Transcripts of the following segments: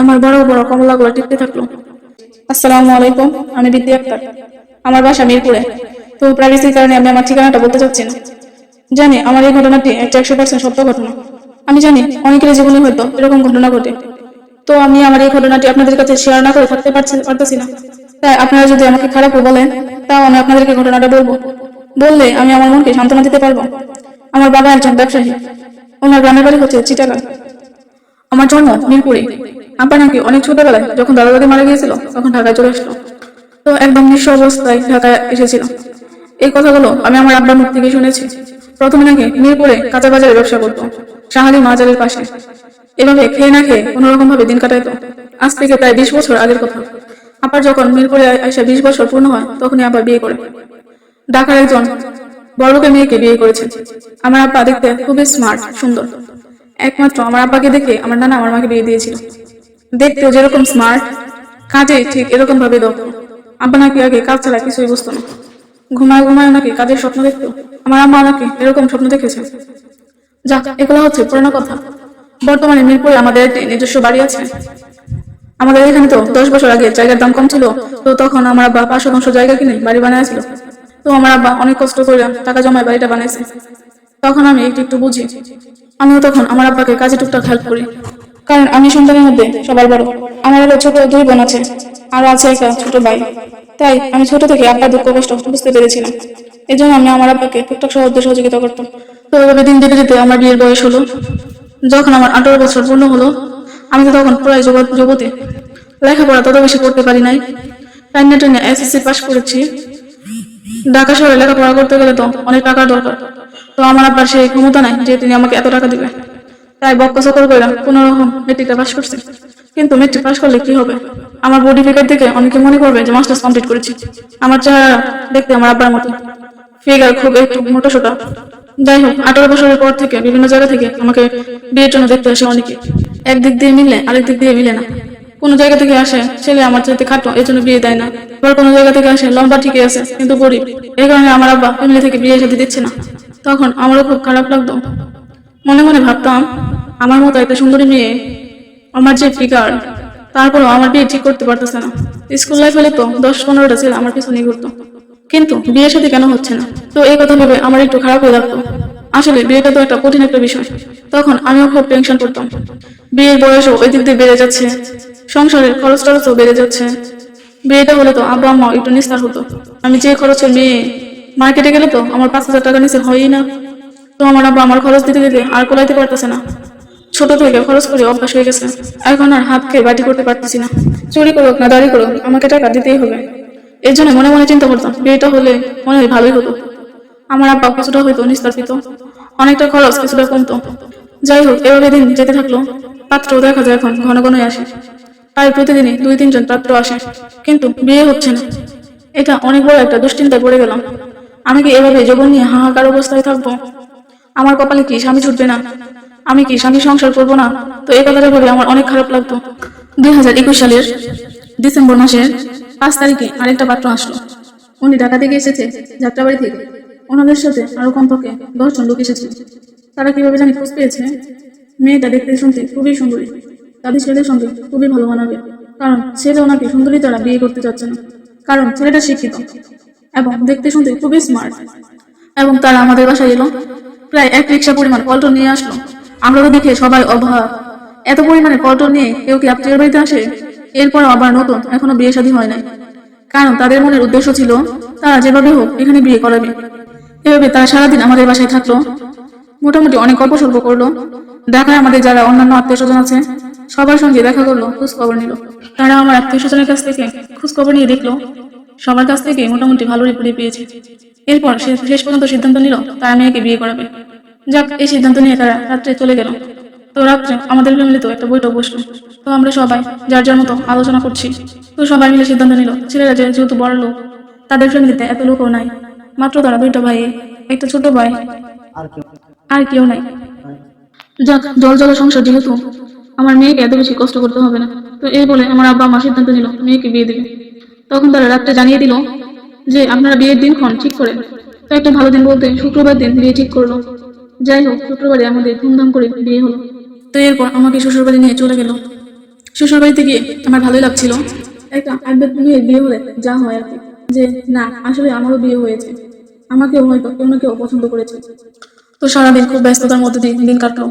আমার বড় বড় কমলাগুলো টিপতে থাকল। আসসালামু আলাইকুম, আমি বিদ্যা আক্তার। আমার বাসা মিরপুরে। তো প্রাইভেসির কারণে আমি আমার ঠিকানাটা বলতে চাচ্ছি না। জানি আমার এই ঘটনাটি একটা একশো পার্সেন্ট সত্য ঘটনা। আমি জানি অনেকের জীবনে হয়তো এরকম ঘটনা ঘটে। তো আমি আমার এই ঘটনাটি আপনাদের কাছে শেয়ার না করে থাকতে পারছি, পারতেছি না। তাই আপনারা যদি আমাকে খারাপও বলেন, তাও আমি আপনাদেরকে ঘটনাটা বলব। বললে আমি আমার মনকে সান্ত্বনা দিতে পারব। আমার বাবা একজন ব্যবসায়ী। ওনার গ্রামের বাড়ি হচ্ছে চিটাগাং। আমার জন্ম মিরপুরে। আব্বা নাকি অনেক ছোটবেলায় যখন দাদা দাদি মারা গিয়েছিল, তখন ঢাকায় চলে আসলো। তো একদম নিঃস্ব অবস্থায় ঢাকায় এসেছিল। এই কথাগুলো আমি আমার আব্বার মুখ থেকে শুনেছি। প্রথমে নাকি মিরপুরে কাঁচা বাজারে ব্যবসা করতো শাহালি মাজারের পাশে। এভাবে খেয়ে না খেয়ে কোনোরকম ভাবে দিন কাটাইতো। আজ থেকে প্রায় বিশ বছর আগের কথা। আবার যখন মিরপুরে এসে বিশ বছর পূর্ণ হয়, তখনই আবার বিয়ে করে। ঢাকার একজন বড়লোকের মেয়েকে বিয়ে করেছে। আমার আব্বা দেখতে খুবই স্মার্ট সুন্দর। একমাত্র আমার আব্বাকে দেখে আমার নানা আমার মাকে বিয়ে দিয়েছিল। দেখতেও যেরকম স্মার্ট কাজে ঠিক এরকম ভাবে দক্ষ। আব্বা নাকি আগে কাজ ছাড়া কিছুই বুঝতো না। ঘুমায় ঘুমায় নাকি কাজের স্বপ্ন দেখতো। আমার আম্মা নাকি এরকম স্বপ্ন দেখেছে। যাক এগুলো হচ্ছে পুরোনো কথা। বর্তমানে মিরপুরে আমাদের একটি নিজস্ব বাড়ি আছে। আমাদের এখানে তো দশ বছর আগে জায়গার দাম কম ছিল। তো তখন আমার আব্বা পাঁচ শতাংশ জায়গা কিনে বাড়ি বানিয়েছিল তো আমার আব্বা অনেক কষ্ট করে টাকা জমায় বাড়িটা বানিয়েছে তখন আমি একটু একটু বুঝি। আমিও তখন আমার আব্বাকে কাজে টুকটাক হেল্প করি। কারণ আমি সন্তানের মধ্যে সবার বড়। আমার আরও ছোট দুই বোন আছে, আর আছে একটা ছোট ভাই। তাই আমি ছোট থেকে আব্বার দুঃখ কষ্ট বুঝতে পেরেছিলাম। এই জন্য আমি আমার আব্বাকে টুকটাক সাহায্য সহযোগিতা করতাম। তো এভাবে দিন যেতে যেতে আমার বিয়ের বয়স হলো। যখন আমার আঠারো বছর পূর্ণ হলো, আমি তো তখন প্রায় যুব- যুবতী। লেখাপড়া তত বেশি করতে পারি নাই। টাইনে টেনে এসএসসি পাশ করেছি। ঢাকা শহরে লেখাপড়া করতে গেলে তো অনেক টাকার দরকার। তো আমার আব্বার সেই ক্ষমতা নাই যে তিনি আমাকে এত টাকা দিবে। তাই বক্ক সকল করে কোনো রকম মেট্রিকটা পাশ করছে। কিন্তু মেট্রিক পাশ করলে কি হবে? আমার বডি ফিগার দেখে অনেকে মনে করবে যে মাস্টার্স কমপ্লিট করেছি। আমার চেহারা দেখতে আমার আব্বার মতো ফিগার খুব একটু মোটা সোটা। যাই হোক, আঠারো বছরের পর থেকে বিভিন্ন জায়গা থেকে আমাকে বিয়ের জন্য দেখতে আসে অনেকে। একদিক দিয়ে মিলে, আরেক দিক দিয়ে মিলে না। কোনো জায়গা থেকে আসে, ছেলে আমার চাইতে খাটো এই জন্য বিয়ে দেয় না। আবার কোনো জায়গা থেকে আসে, লম্বা ঠিকই আছে, কিন্তু গরিব। এই কারণে আমার আব্বা ফ্যামিলি থেকে বিয়ে সাথে দিচ্ছে না। তখন আমারও খুব খারাপ লাগতো। মনে মনে ভাবতাম, আমার মতো একটা সুন্দরী মেয়ে, আমার যে ফিগার, তারপরও আমার বিয়ে ঠিক করতে পারতেছে না। স্কুল লাইফ হলে তো দশ পনেরোটা ছেলে আমার পিছনে ঘুরতো। কিন্তু বিয়ের সাথে কেন হচ্ছে না? তো এই কথা ভেবে আমার একটু খারাপ হয়ে লাগতো। আসলে বিয়েটা তো একটা কঠিন একটা বিষয়। তখন আমিও খুব টেনশন করতাম বিয়ের বয়সও ওই দিক দিয়ে বেড়ে যাচ্ছে। সংসারের খরচ টরচও বেড়ে যাচ্ছে। বিয়েটা হলে তো আব্বা আম্মা একটু নিস্তার হতো। আমি যে খরচের মেয়ে মার্কেটে গেলে তো আমার পাঁচ হাজার টাকা নিচে হয়ই না। তো আমার আব্বা আমার খরচ দিতে দিতে আর কোলাইতে পারতেছে না। ছোট থেকে খরচ করে অভ্যাস হয়ে গেছে। এখন আর হাত খেয়ে বাটি করতে পারতেছি না। চুরি করুক না দাঁড়ি করুক, আমাকে টাকা দিতেই হবে। এই জন্য মনে মনে চিন্তা করতাম, বিয়েটা হলে মনে হয় ভালোই হতো। আমার আব্বা কিছুটা হয়তো নিস্তার পেত অনেকটা খরচ কিছুটা কমতো। যাই হোক, এভাবে দিন যেতে থাকল। পাত্র দেখা যায় এখন, ঘন ঘনই আসে। প্রায় প্রতিদিনই দুই তিনজন পাত্র আসে। কিন্তু বিয়ে হচ্ছে না। এটা অনেক বড় একটা দুশ্চিন্তায় পড়ে গেলাম। আমি কি এভাবে জীবন নিয়ে হাহাকার অবস্থায় থাকব? আমার কপালে কি স্বামী ছুটবে না? আমি কি স্বামী সংসার করব না? তো এই কথাটা ভেবে আমার অনেক খারাপ লাগতো। দুই হাজার একুশ সালের ডিসেম্বর মাসের পাঁচ তারিখে আরেকটা পাত্র আসলো। উনি ঢাকা থেকে এসেছে, যাত্রাবাড়ি থেকে। ওনাদের সাথে আরও কমপক্ষে দশজন লোক এসেছে। তারা কীভাবে জানি খোঁজ পেয়েছে? মেয়েটা দেখতে শুনতে খুবই সুন্দরী। তাদের ছেলের সঙ্গে খুবই ভালো মানাবে। কারণ ছেলে ওনাকে সুন্দরী তারা বিয়ে করতে চাচ্ছে না। কারণ ছেলেটা শিক্ষিত এবং দেখতে শুনতে খুবই স্মার্ট এবং তারা আমাদের বাসায় এলো। প্রায় এক রিক্সা পরিমাণ পল্টন নিয়ে আসলো। আমরা তো দেখে সবাই অবাক। এত পরিমাণে পল্টন নিয়ে কেউ কি আত্মীয় বাড়িতে আসে? এরপর আবার নতুন, এখনও বিয়ে শাদী হয় নাই। কারণ তাদের মনের উদ্দেশ্য ছিল, তারা যেভাবে হোক এখানে বিয়ে করাবে। এভাবে তারা সারাদিন আমাদের বাসায় থাকল। মোটামুটি অনেক গল্প সল্প করল। ঢাকায় আমাদের যারা অন্যান্য আত্মীয় স্বজন আছে, সবার সঙ্গে দেখা করল, খোঁজ খবর নিল। তারা আমার আত্মীয় স্বজনের কাছ থেকে খোঁজ খবর নিয়ে দেখল। সবার কাছ থেকে মোটামুটি ভালো রিপোর্টই পেয়েছে। এরপর সে শেষ পর্যন্ত সিদ্ধান্ত নিল তারা মেয়েকে বিয়ে করাবে। যাক এই সিদ্ধান্ত নিয়ে তারা রাত্রে চলে গেল। তো রাত্রে আমাদের ফ্যামিলিতেও একটা বৈঠক বসল। তো আমরা সবাই যার যার মতো আলোচনা করছি। তো সবাই মিলে সিদ্ধান্ত নিল ছেলেরা যেহেতু বড় লোক তাদের ফ্যামিলিতে এত লোকও নাই। মাত্র তারা দুইটা ভাই একটা ছোট ভাই আর কেউ আর কেউ নাই। যাক জল জল সংসার যেহেতু আমার মেয়েকে এত বেশি কষ্ট করতে হবে না। তো এই বলে আমার আব্বা মা সিদ্ধান্ত নিল মেয়েকে বিয়ে দেবে। তখন তারা রাত্রে জানিয়ে দিল যে, আপনারা বিয়ের দিনক্ষণ ঠিক করে, তো একটা ভালো দিন বলতে শুক্রবার দিন বিয়ে ঠিক করল। যাই হোক, শুক্রবারে আমাদের ধুমধাম করে বিয়ে হলো। তো এরপর আমাকে শ্বশুরবাড়ি নিয়ে চলে গেল। শ্বশুর বাড়িতে গিয়ে আমার ভালোই লাগছিল। একটা একবার মেয়ের বিয়ে হলে যা হয় আর যে, না, আসলে আমারও বিয়ে হয়েছে। আমাকেও হয়তো কেউ না কেউ পছন্দ করেছে। তো সারাদিন খুব ব্যস্ততার মধ্যে দিয়ে দিন কাটলো।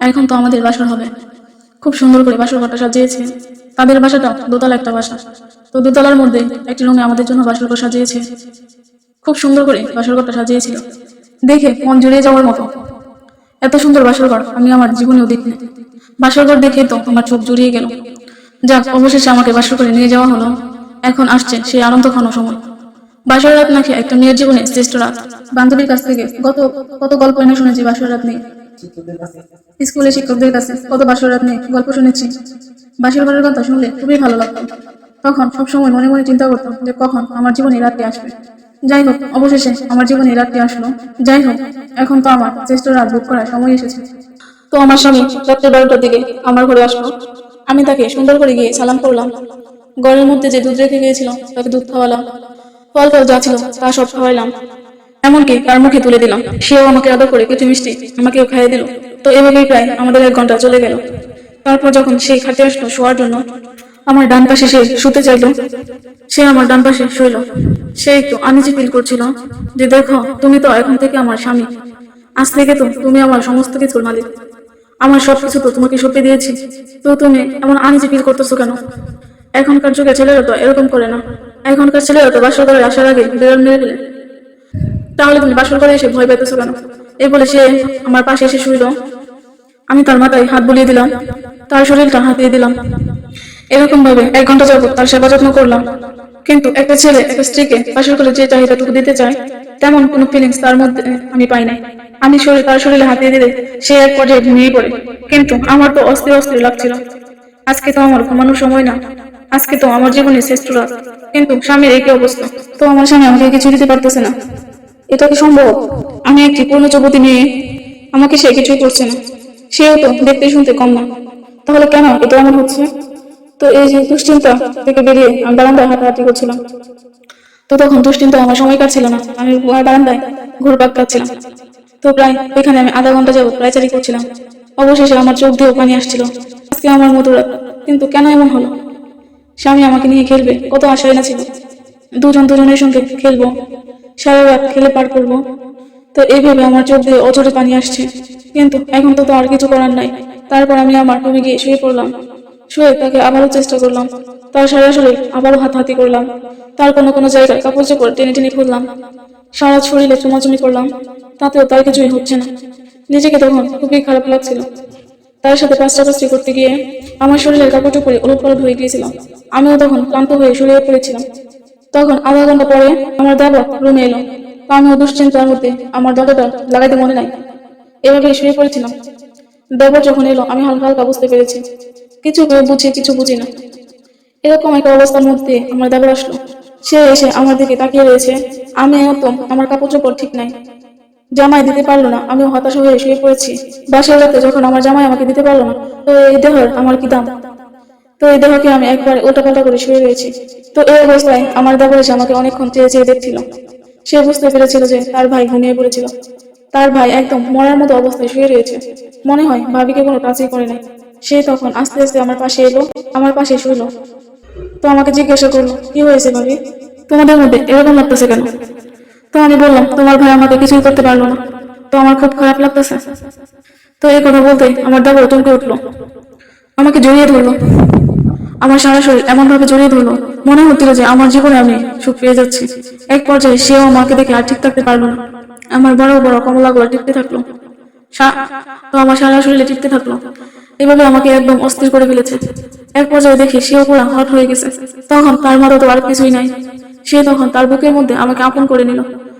এখন তো আমাদের বাসর হবে। খুব সুন্দর করে বাসর ঘরটা সাজিয়েছে। তাদের বাসাটা দোতলা একটা বাসা। তো দোতলার মধ্যে একটি রুমে আমাদের জন্য বাসর ঘর সাজিয়েছে। খুব সুন্দর করে বাসর ঘরটা সাজিয়েছিল। দেখে মন জুড়িয়ে যাওয়ার মতো। এত সুন্দর বাসর ঘর আমি আমার জীবনেও দেখিনি। বাসর ঘর দেখে তো আমার চোখ জুড়িয়ে গেল। যাক, অবশেষে আমাকে বাসর করে নিয়ে যাওয়া হলো। এখন আসছে সেই আনন্দ ঘন সময়। বাসর রাত নাকি একটা মেয়ের জীবনে শ্রেষ্ঠ রাত। বান্ধবীর কাছ থেকে কত কত গল্প এনে শুনেছি বাসর রাত নিয়ে। স্কুলে শিক্ষকদের কাছে কত বাসর রাত নিয়ে গল্প শুনেছি। বাসর ঘরের কথা শুনলে খুবই ভালো লাগতো। তখন সবসময় মনে মনে চিন্তা করতাম যে কখন আমার জীবনে রাতটি আসবে। যাই হোক, অবশেষে আমার জীবনে রাতটি আসলো। যাই হোক, এখন তো আমার শ্রেষ্ঠ রাত বুক করার সময় এসেছে। তো আমার স্বামী রাত্রে বারোটার দিকে আমার ঘরে আসলো। আমি তাকে সুন্দর করে গিয়ে সালাম করলাম। ঘরের মধ্যে যে দুধ রেখে গিয়েছিল, তাকে দুধ খাওয়ালাম। ফল ফল যা ছিল তা সব খাওয়াইলাম। এমনকি তার মুখে তুলে দিলাম। সেও আমাকে আদর করে কিছু মিষ্টি আমাকেও খাইয়ে দিল। তো এভাবেই প্রায় আমাদের এক ঘণ্টা চলে গেল। তারপর যখন সেই খাটে আসলো শোয়ার জন্য, আমার ডান পাশে সে শুতে চাইলো। সে আমার ডান পাশে শুইল সে একটু আনিজি ফিল করছিল যে, দেখো, তুমি তো এখন থেকে আমার স্বামী। আজ থেকে তো তুমি আমার সমস্ত কিছুর মালিক। আমার সবকিছু তো তোমাকে সঁপে দিয়েছি। তো তুমি এমন আনিজি ফিল করতেছো কেন? এখনকার যুগে ছেলেরা তো এরকম করে না। এখনকার ছেলেরা তো বাসর করে আসার আগে বেরোন মেরে ফেলে। তাহলে তুমি বাসর করে এসে ভয় পেতেছো কেন? এই বলে সে আমার পাশে এসে শুইল। আমি তার মাথায় হাত বুলিয়ে দিলাম, তার শরীরটা হাতিয়ে দিলাম। এরকম ভাবে এক ঘণ্টা যাবত তার সেবা যত্ন করলাম। কিন্তু একটা ছেলে, একটা স্ত্রীকে বাসর করে যে চাহিদাটুকু দিতে চায়, তেমন কোনো ফিলিংস তার মধ্যে আমি পাই নাই। আমি শরীর, তার শরীরে হাতিয়ে দিলে সে এক পর্যায়ে ঘুমিয়ে পড়ে। কিন্তু আমার তো অস্থির অস্থির লাগছিল। আজকে তো আমার ঘুমানোর সময় না। আজকে তো আমার জীবনের শ্রেষ্ঠ রাত। কিন্তু স্বামীর কি অবস্থা। তো আমার স্বামী আমাকে কিছু দিতে পারতেছে না। এটা কি সম্ভব? আমি একটি পূর্ণ যুবতী নিয়ে আমাকে সে কিছুই করছে না। সেও তো দেখতে শুনতে কম না। তাহলে কেন এটা এমন হচ্ছে? তো এই যে দুশ্চিন্তা থেকে বেরিয়ে আমি বারান্দায় হাঁটাহাঁটি করছিলাম। তো তখন দুশ্চিন্তা আমার সময় কাটছিল না। আমি বারান্দায় ঘুরপাক কাটছিলাম তো প্রায় ওইখানে আমি আধা ঘণ্টা যাবত প্রায়চারি করছিলাম। অবশেষে আমার চোখ দিয়েও পানি আসছিল। আজকে আমার মধুরাত কিন্তু কেন এমন হলো? স্বামী আমাকে নিয়ে খেলবে কত আশায় না ছিল। দুজন দুজনের সঙ্গে খেলব। সারা রাত খেলে পার করব। তো এইভাবে আমার চোখ দিয়ে অজরে পানি আসছে। কিন্তু এখন তো আর কিছু করার নাই। তারপর আমি আমার রুমে গিয়ে শুয়ে পড়লাম। শুয়ে তাকে আবারও চেষ্টা করলাম। তার সারা শরীর আবারও হাতাহাতি করলাম। তার কোনো কোনো জায়গায় কাপড় চোপড় টেনে টেনে খুললাম। সারা শরীরে চুমাচুমি করলাম। তাতেও তার কিছুই হচ্ছে না। নিজেকে তখন খুবই খারাপ লাগছিল। তার সাথে পাঁচটাপাঁচটি করতে গিয়ে আমার শরীরের কাপড় চোপড়ে ওলট হয়ে গিয়েছিলাম আমিও তখন ক্লান্ত হয়ে শুয়ে পড়েছিলাম। তখন আধা ঘণ্টা পরে আমার দাদা রুমে এলো। আমিও দুশ্চিন্তার মধ্যে আমার দাদাটা লাগাইতে মনে নাই। এভাবে শুয়ে পড়েছিলাম। দেবর যখন এলো, আমি হালকা হালকা বুঝতে পেরেছি। কিছু বুঝি কিছু বুঝি না। এরকম একটা অবস্থার মধ্যে আমার দাদা আসলো। সে এসে আমার দিকে তাকিয়ে রয়েছে। আমি তো আমার কাপড় চোপড় ঠিক নাই। জামাই দিতে পারল না, আমিও হতাশ হয়ে শুয়ে পড়েছি। বাসায় রাতে যখন আমার জামাই আমাকে দিতে পারল না, তো এই দেহর আমার কি দাম? তো এই দেহকে আমি একবার উল্টাপাল্টা করে শুয়ে রয়েছি। তো এই অবস্থায় আমার দাবর এসে আমাকে অনেকক্ষণ চেয়ে চেয়ে দেখছিল, সে বুঝতে পেরেছিল যে তার ভাই ঘুমিয়ে পড়েছিল। তার ভাই একদম মরার মতো অবস্থায় শুয়ে রয়েছে। মনে হয় ভাবিকে কোনো টাচই করে নাই। সে তখন আস্তে আস্তে আমার পাশে এলো, আমার পাশে শুইলো। তো আমাকে জিজ্ঞাসা করল, কি হয়েছে ভাবি? তোমাদের মধ্যে এরকম লাগতেছে কেন? তো আমি বললাম, তোমার ভাই আমাকে কিছুই করতে পারল না। তো আমার খুব খারাপ লাগতেছে। তো এই কথা বলতে আমার দাবর চমকে উঠল। আমাকে জড়িয়ে ধরলো। আমার সারা শরীর এমন ভাবে জড়িয়ে ধরলো। মনে হচ্ছিল যে আমার জীবনে আমি সুখ পেয়ে যাচ্ছি। এক পর্যায়ে সেও আমাকে দেখে আর ঠিক থাকতে পারল না। আমার বড় বড় কমলাগুলো টিপতে থাকল। তো আমার সারা শরীরে টিপতে থাকল। এভাবে আমাকে একদম অস্থির করে ফেলেছে। এক পর্যায়ে দেখি সেও পুরো হট হয়ে গেছে। তখন তার মতো তো আর কিছুই নাই। সে তখন তার বুকের মধ্যে আমাকে আপন করে নিল।